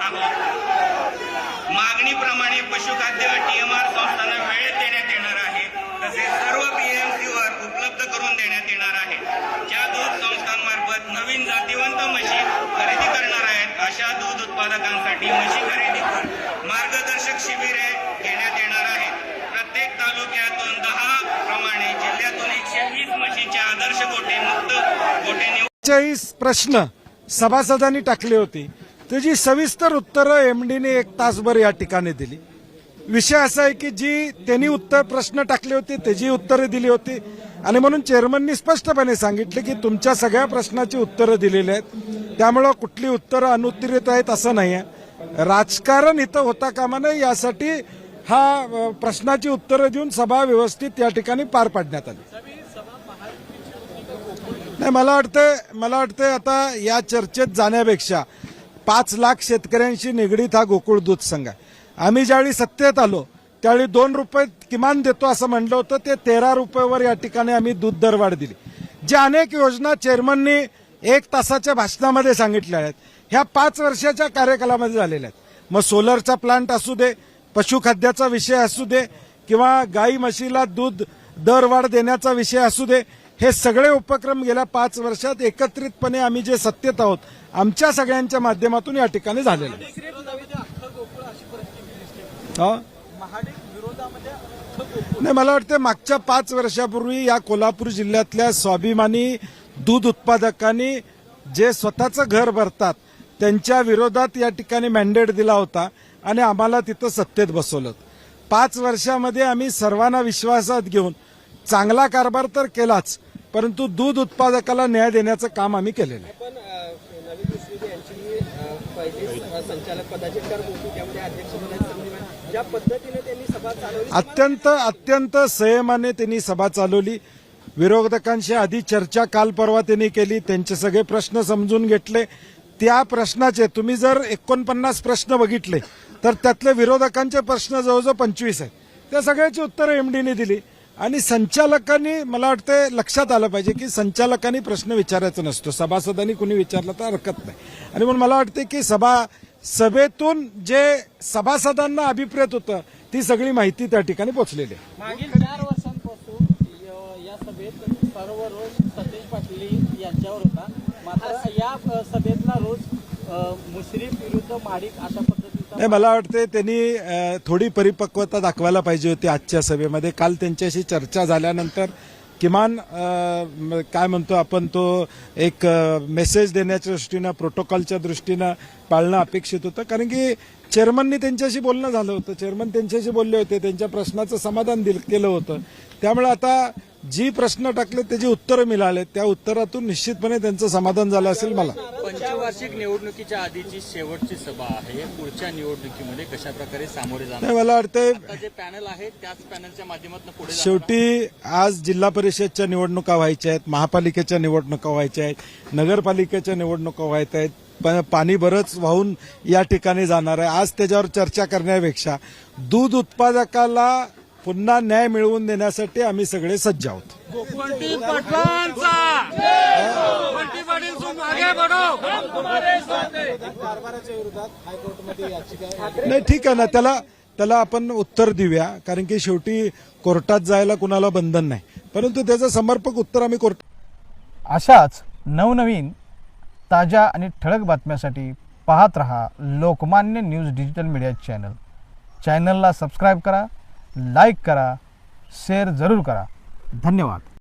करत आहोत. मागणीप्रमाणे पशुखाद्य टीएमआर संस्थांना वेळेत देण्यात येणार आहे. तसेच सर्व पीएमसीवर उपलब्ध करून देण्यात येणार आहे. ज्या दूध संस्थांमार्फत नवीन जातीवंत म्हशी खरेदी करणार आहेत अशा दूध उत्पादकांसाठी म्हशी खरेदी मार्गदर्शक शिबिरे घेण्यात येणार आहेत. प्रत्येक तालुक्यातून दहा प्रमाणे जिल्ह्यातून एकशे वीस म्हशीचे आदर्श गोटे मुक्त गोटे प्रश्न सभासदांनी टाकले होते. त्याची सविस्तर उत्तरं एमडीने एक तासभर या ठिकाणी दिली. विषय असा आहे की जी त्यांनी उत्तर प्रश्न टाकले होते त्याची उत्तरं दिली होती. आणि म्हणून चेअरमननी स्पष्टपणे सांगितले की तुमच्या सगळ्या प्रश्नाची उत्तरं दिलेली आहेत. त्यामुळं कुठली उत्तरं अनुत्तरित आहेत असं नाही आहे. राजकारण इथं होता कामा नये यासाठी हा प्रश्नाची उत्तरं देऊन सभा व्यवस्थित या ठिकाणी पार पाडण्यात आली. नाही मला वाटतं मला वाटतं आता या चर्चेत जाण्यापेक्षा पाच लाख शेतकऱ्यांशी निगडीत हा गोकुळ दूध संघ आहे. आम्ही ज्यावेळी सत्तेत आलो त्यावेळी दोन रुपये किमान देतो असं म्हणलं होतं ते तेरा रुपयावर या ठिकाणी आम्ही दूध दरवाढ दिली. ज्या अनेक योजना चेअरमननी एक तासाच्या भाषणामध्ये सांगितल्या आहेत ह्या पाच वर्षाच्या कार्यकालामध्ये झालेल्या आहेत. मग सोलरचा प्लांट असू दे पशुखाद्याचा विषय असू दे किंवा गाई म्हशीला दूध दरवाढ देण्याचा विषय असू दे हे सगळे उपक्रम गेल्या पाच वर्षात एकत्रितपणे आम्ही जे सत्तेत आहोत आमच्या सगळ्यांच्या माध्यमातून या ठिकाणी झालेलं आहे. हा? नाही मला वाटतं मागच्या पाच वर्षापूर्वी या कोल्हापूर जिल्ह्यातल्या स्वाभिमानी दूध उत्पादकांनी जे स्वतःचं घर भरतात त्यांच्या विरोधात या ठिकाणी मॅन्डेट दिला होता आणि आम्हाला तिथं सत्तेत बसवलं. पाच वर्षामध्ये आम्ही सर्वांना विश्वासात घेऊन चांगला कारभार तर केलाच परंतु दूध उत्पादकाला न्याय देण्याचं काम आम्ही केलेलं आहे. अत्यंत अत्यंत संयमाने त्यांनी सभा चालवली. विरोधकांशी आधी चर्चा काल परवा त्यांनी केली. त्यांचे सगळे प्रश्न समजून घेतले. त्या प्रश्नाचे तुम्ही जर एकोणपन्नास प्रश्न बघितले तर त्यातले विरोधकांचे प्रश्न जवळजवळ पंचवीस आहेत. त्या सगळ्याची उत्तरं एमडीने दिली. आणि संचालकांनी मला वाटतं लक्षात आलं पाहिजे की संचालकांनी प्रश्न विचारायचा नसतो. सभासदांनी कुणी विचारला तर हरकत नाही. आणि म्हणून मला वाटते की सभा सभेतून जे सभासदांना अभिप्रेत होतं ती सगळी माहिती त्या ठिकाणी पोहोचलेली आहे. मागील चार वर्षांपासून या सभेत सर्व रोज सतीश पाटील यांच्यावर होता. मात्र या सभेतला रोज मुश्रीफ विरुद्ध माडिक अशा पद्धतीचा नाही मला वाटते त्यांनी थोडी परिपक्वता दाखवायला पाहिजे होती आजच्या सभेमध्ये. काल त्यांच्याशी चर्चा झाल्यानंतर किमान काय म्हणतो आपण तो एक मेसेज देण्याच्या दृष्टीनं प्रोटोकॉलच्या दृष्टीनं पाळणं अपेक्षित होतं. कारण की चेअरमननी त्यांच्याशी बोलणं झालं होतं. चेअरमन त्यांच्याशी बोलले होते. त्यांच्या प्रश्नाचं समाधान दिल केलं होतं. त्यामुळे आता जी प्रश्न टाकले त्याची उत्तरं मिळाले त्या उत्तरातून निश्चितपणे त्यांचं समाधान झालं असेल मला. पंचवार्षिक निवडणुकीच्या आधीची शेवटची सभा आहे. पुढच्या निवडणुकीमध्ये कशा प्रकारे सामोरे जाणार? मला वाटतंय जे पॅनल आहे त्याच पॅनलच्या माध्यमातून पुढे शेवटी आज जिल्हा परिषदच्या निवडणुका व्हायच्या आहेत महापालिकेच्या निवडणुका व्हायच्या आहेत नगरपालिकेच्या निवडणुका व्हायच्या आहेत. पाणी बरंच वाहून या ठिकाणी जाणार आहे. आज त्याच्यावर चर्चा करण्यापेक्षा दूध उत्पादकाला पुन्हा न्याय मिळवून देण्यासाठी आम्ही सगळे सज्ज आहोत. नाही ठीक आहे ना त्याला त्याला आपण उत्तर देऊया कारण की शेवटी कोर्टात जायला कुणाला बंधन नाही. परंतु त्याचं समर्पक उत्तर आम्ही कोर्ट अशाच नवनवीन ताज्या आणि ठळक बातम्यासाठी पाहत रहा Lokmanya news digital media channel. चॅनलला सबस्क्राईब करा लाईक करा शेअर जरूर करा. धन्यवाद.